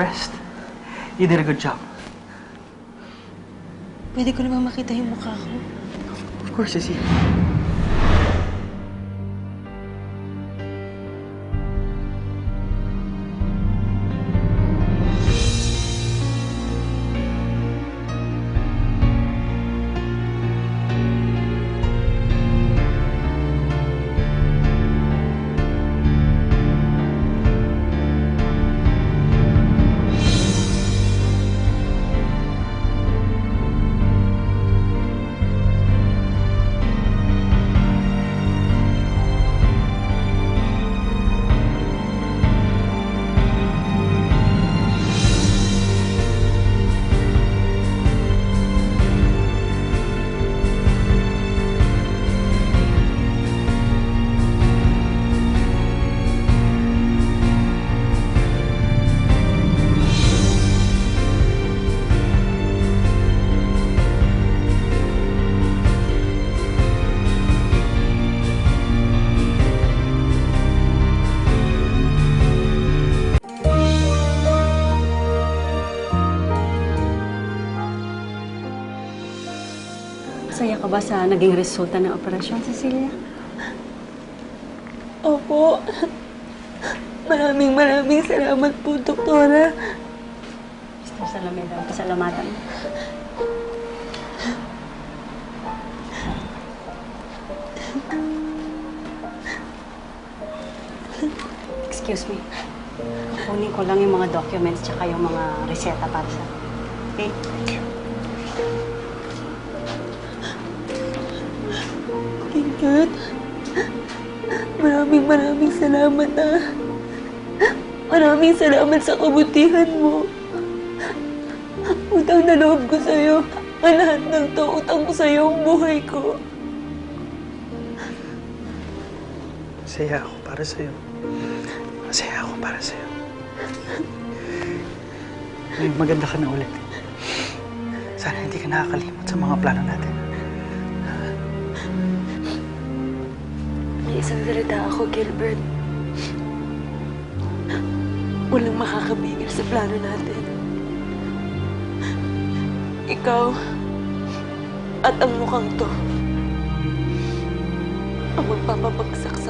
Impressed. You did a good job. Pwede ko naman makita yung mukha ko. Of course, Sissy. Masaya ka ba sa naging resulta ng operasyon, Cecilia? Opo. Maraming maraming salamat po, Doktora. Mr. Salameda, pasalamatan mo. Excuse me. Kunin ko lang yung mga documents tsaka yung mga reseta para sa... Okay? Ingrid, maraming maraming salamat ah. Maraming salamat sa kabutihan mo. Utang na loob ko sa'yo. Ang lahat ng to, utang ko sa'yo ang buhay ko. Masaya ako para sa'yo. Masaya ako para sa'yo. Ngayon, maganda ka na ulit. Sana hindi ka nakakalimot sa mga plano natin. May isang salita ako, Gilbert. Walang makakabigil sa plano natin. Ikaw at ang mukhang to ang magpapabagsak sa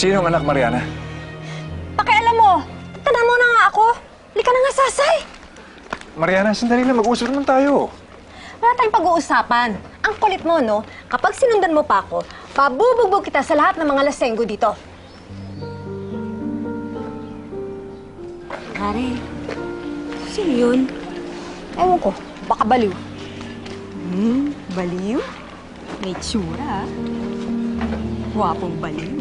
Sinong anak, Mariana? Pakialam mo! Tanan mo na nga ako! Lika na nga, Sasay! Mariana, sandali lang. Mag-uusap naman tayo. Wala tayong pag-uusapan. Ang kulit mo, no? Kapag sinundan mo pa ako, pabubugbog kita sa lahat ng mga lasenggo dito. Kari, sino yun? Ewan ko, baka baliw. Hmm, baliw? May tsura, ah. Gwapong baliw.